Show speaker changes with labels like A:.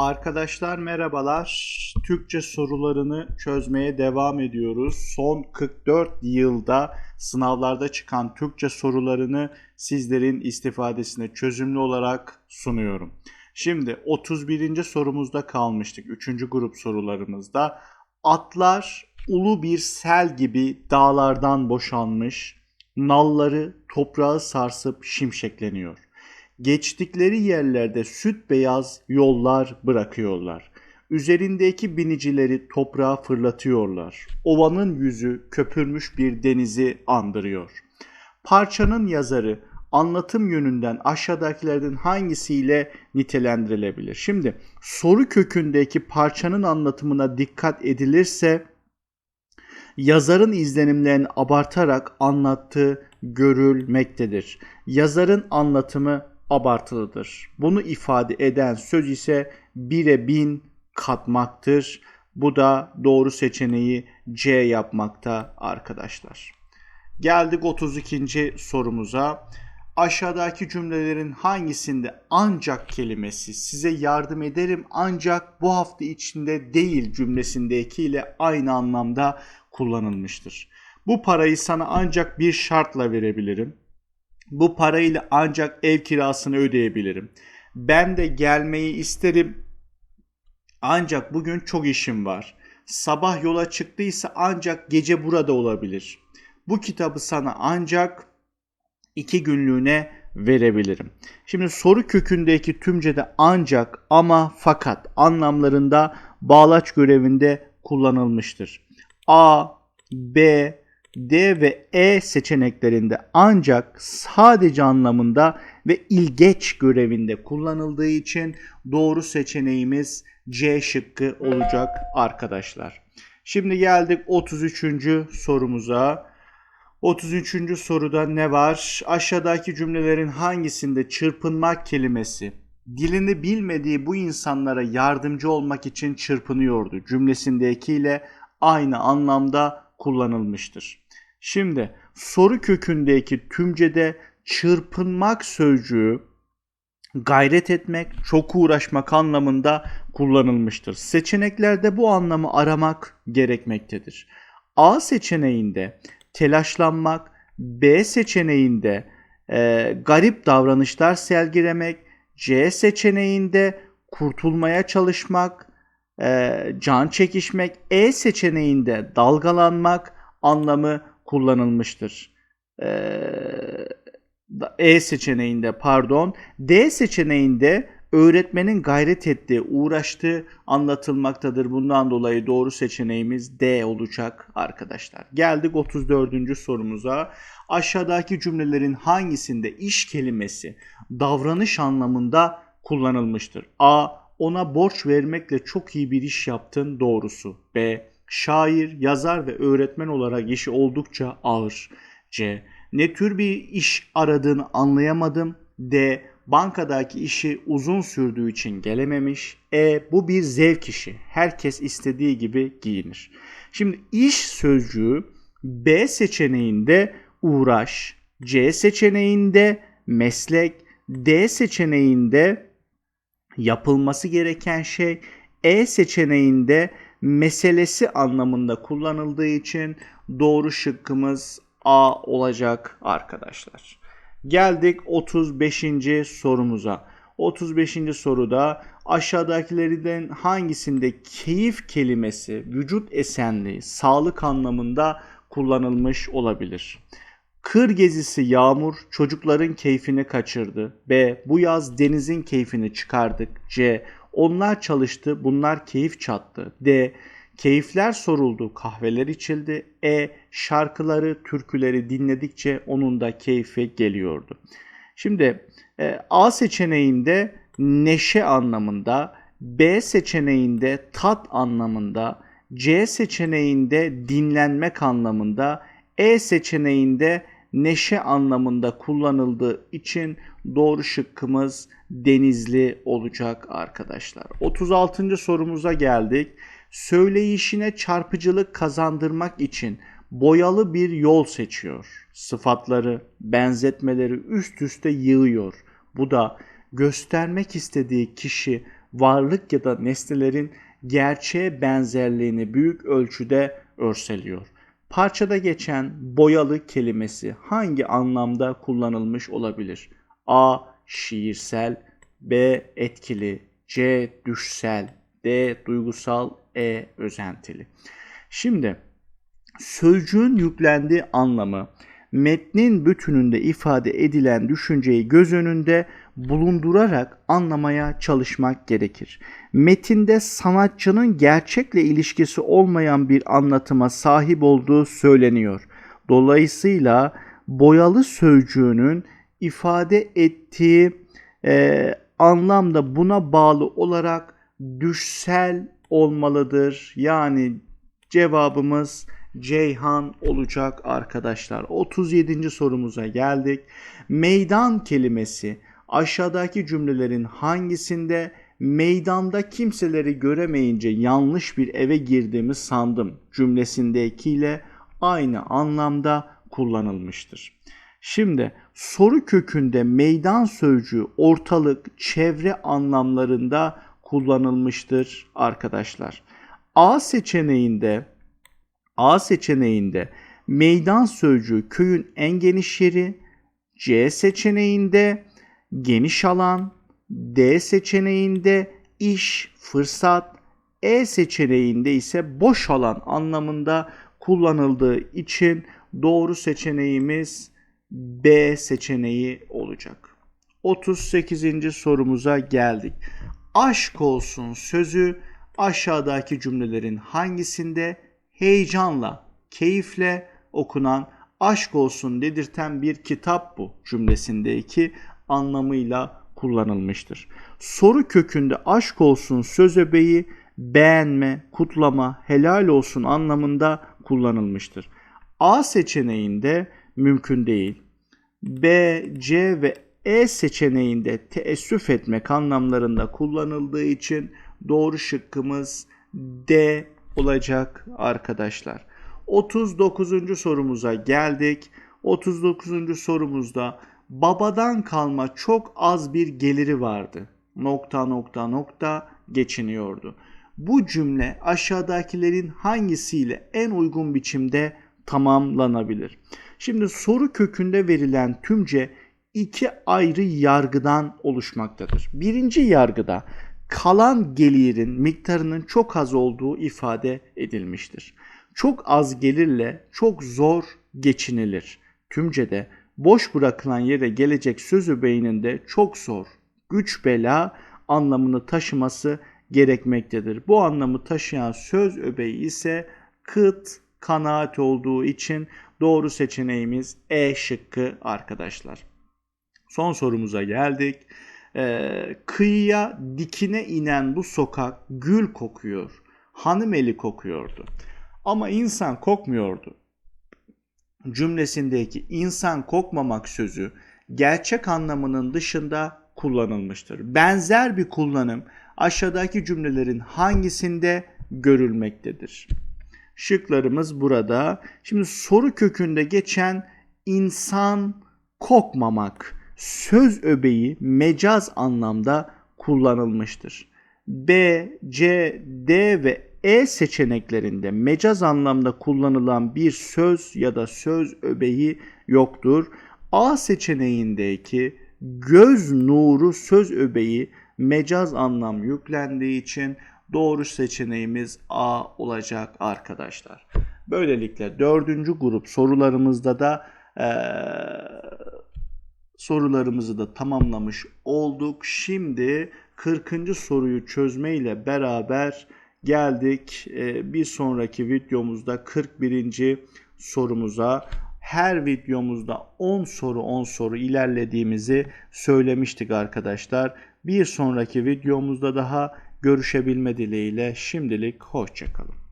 A: Arkadaşlar merhabalar. Türkçe sorularını çözmeye devam ediyoruz. Son 44 yılda sınavlarda çıkan Türkçe sorularını sizlerin istifadesine çözümlü olarak sunuyorum. Şimdi 31. sorumuzda kalmıştık. 3. grup sorularımızda. Atlar ulu bir sel gibi dağlardan boşanmış, nalları toprağı sarsıp şimşekleniyor. Geçtikleri yerlerde süt beyaz yollar bırakıyorlar. Üzerindeki binicileri toprağa fırlatıyorlar. Ovanın yüzü köpürmüş bir denizi andırıyor. Parçanın yazarı anlatım yönünden aşağıdakilerden hangisiyle nitelendirilebilir? Şimdi soru kökündeki parçanın anlatımına dikkat edilirse yazarın izlenimlerini abartarak anlattığı görülmektedir. Yazarın anlatımı abartılıdır. Bunu ifade eden söz ise bire bin katmaktır. Bu da doğru seçeneği C yapmakta arkadaşlar. Geldik 32. sorumuza. Aşağıdaki cümlelerin hangisinde ancak kelimesi size yardım ederim ancak bu hafta içinde değil cümlesindeki ile aynı anlamda kullanılmıştır. Bu parayı sana ancak bir şartla verebilirim. Bu parayla ancak ev kirasını ödeyebilirim. Ben de gelmeyi isterim. Ancak bugün çok işim var. Sabah yola çıktıysa ancak gece burada olabilir. Bu kitabı sana ancak iki günlüğüne verebilirim. Şimdi soru kökündeki tümcede ancak ama fakat anlamlarında bağlaç görevinde kullanılmıştır. A, B, D ve E seçeneklerinde ancak sadece anlamında ve ilgeç görevinde kullanıldığı için doğru seçeneğimiz C şıkkı olacak arkadaşlar. Şimdi geldik 33. sorumuza. 33. soruda ne var? Aşağıdaki cümlelerin hangisinde çırpınmak kelimesi dilini bilmediği bu insanlara yardımcı olmak için çırpınıyordu cümlesindekiyle aynı anlamda kullanılmıştır. Şimdi soru kökündeki tümcede çırpınmak sözcüğü gayret etmek, çok uğraşmak anlamında kullanılmıştır. Seçeneklerde bu anlamı aramak gerekmektedir. A seçeneğinde telaşlanmak, B seçeneğinde e, garip davranışlar sergilemek, C seçeneğinde kurtulmaya çalışmak, e, can çekişmek, E seçeneğinde dalgalanmak anlamı kullanılmıştır. Ee, e seçeneğinde pardon. D seçeneğinde öğretmenin gayret ettiği, uğraştığı anlatılmaktadır. Bundan dolayı doğru seçeneğimiz D olacak arkadaşlar. Geldik 34. sorumuza. Aşağıdaki cümlelerin hangisinde iş kelimesi davranış anlamında kullanılmıştır? A. Ona borç vermekle çok iyi bir iş yaptın doğrusu. B şair, yazar ve öğretmen olarak işi oldukça ağır. C. Ne tür bir iş aradığını anlayamadım. D. Bankadaki işi uzun sürdüğü için gelememiş. E. Bu bir zevk işi. Herkes istediği gibi giyinir. Şimdi iş sözcüğü B seçeneğinde uğraş, C seçeneğinde meslek, D seçeneğinde yapılması gereken şey, E seçeneğinde meselesi anlamında kullanıldığı için doğru şıkkımız A olacak arkadaşlar. Geldik 35. sorumuza. 35. soruda aşağıdakilerden hangisinde keyif kelimesi vücut esenliği, sağlık anlamında kullanılmış olabilir? Kır gezisi yağmur çocukların keyfini kaçırdı. B. Bu yaz denizin keyfini çıkardık. C. Onlar çalıştı, bunlar keyif çattı. D. Keyifler soruldu, kahveler içildi. E. Şarkıları, türküleri dinledikçe onun da keyfi geliyordu. Şimdi e, A seçeneğinde neşe anlamında, B seçeneğinde tat anlamında, C seçeneğinde dinlenmek anlamında, E seçeneğinde neşe anlamında kullanıldığı için doğru şıkkımız denizli olacak arkadaşlar. 36. sorumuza geldik. Söyleyişine çarpıcılık kazandırmak için boyalı bir yol seçiyor. Sıfatları, benzetmeleri üst üste yığıyor. Bu da göstermek istediği kişi varlık ya da nesnelerin gerçeğe benzerliğini büyük ölçüde örseliyor. Parçada geçen boyalı kelimesi hangi anlamda kullanılmış olabilir? A. Şiirsel B. Etkili C. Düşsel D. Duygusal E. Özentili. Şimdi sözcüğün yüklendiği anlamı metnin bütününde ifade edilen düşünceyi göz önünde bulundurarak anlamaya çalışmak gerekir. Metinde sanatçının gerçekle ilişkisi olmayan bir anlatıma sahip olduğu söyleniyor. Dolayısıyla boyalı sözcüğünün ifade ettiği e, anlamda buna bağlı olarak düşsel olmalıdır. Yani cevabımız Ceyhan olacak arkadaşlar. 37. sorumuza geldik. Meydan kelimesi aşağıdaki cümlelerin hangisinde meydanda kimseleri göremeyince yanlış bir eve girdiğimi sandım cümlesindekiyle aynı anlamda kullanılmıştır. Şimdi soru kökünde meydan sözcüğü ortalık, çevre anlamlarında kullanılmıştır arkadaşlar. A seçeneğinde A seçeneğinde meydan sözcüğü köyün en geniş yeri, C seçeneğinde geniş alan, D seçeneğinde iş, fırsat, E seçeneğinde ise boş alan anlamında kullanıldığı için doğru seçeneğimiz B seçeneği olacak. 38. sorumuza geldik. Aşk olsun sözü aşağıdaki cümlelerin hangisinde heyecanla, keyifle okunan aşk olsun dedirten bir kitap bu cümlesindeki anlamıyla kullanılmıştır. Soru kökünde aşk olsun söz öbeği beğenme, kutlama, helal olsun anlamında kullanılmıştır. A seçeneğinde mümkün değil. B, C ve E seçeneğinde teessüf etmek anlamlarında kullanıldığı için doğru şıkkımız D olacak arkadaşlar. 39. sorumuza geldik. 39. sorumuzda babadan kalma çok az bir geliri vardı. Nokta nokta nokta geçiniyordu. Bu cümle aşağıdakilerin hangisiyle en uygun biçimde tamamlanabilir? Şimdi soru kökünde verilen tümce iki ayrı yargıdan oluşmaktadır. Birinci yargıda kalan gelirin miktarının çok az olduğu ifade edilmiştir. Çok az gelirle çok zor geçinilir. Tümce'de boş bırakılan yere gelecek sözü beyninde çok zor, güç bela anlamını taşıması gerekmektedir. Bu anlamı taşıyan söz öbeği ise kıt, kanaat olduğu için doğru seçeneğimiz E şıkkı arkadaşlar. Son sorumuza geldik. Ee, kıyıya dikine inen bu sokak gül kokuyor. Hanım eli kokuyordu. Ama insan kokmuyordu. Cümlesindeki insan kokmamak sözü gerçek anlamının dışında kullanılmıştır. Benzer bir kullanım aşağıdaki cümlelerin hangisinde görülmektedir? Şıklarımız burada. Şimdi soru kökünde geçen insan kokmamak söz öbeği mecaz anlamda kullanılmıştır. B, C, D ve E seçeneklerinde mecaz anlamda kullanılan bir söz ya da söz öbeği yoktur. A seçeneğindeki göz nuru söz öbeği mecaz anlam yüklendiği için doğru seçeneğimiz A olacak arkadaşlar. Böylelikle dördüncü grup sorularımızda da ee, sorularımızı da tamamlamış olduk. Şimdi 40. soruyu çözme ile beraber geldik. Ee, bir sonraki videomuzda 41. sorumuza her videomuzda 10 soru 10 soru ilerlediğimizi söylemiştik arkadaşlar. Bir sonraki videomuzda daha görüşebilme dileğiyle şimdilik hoşçakalın.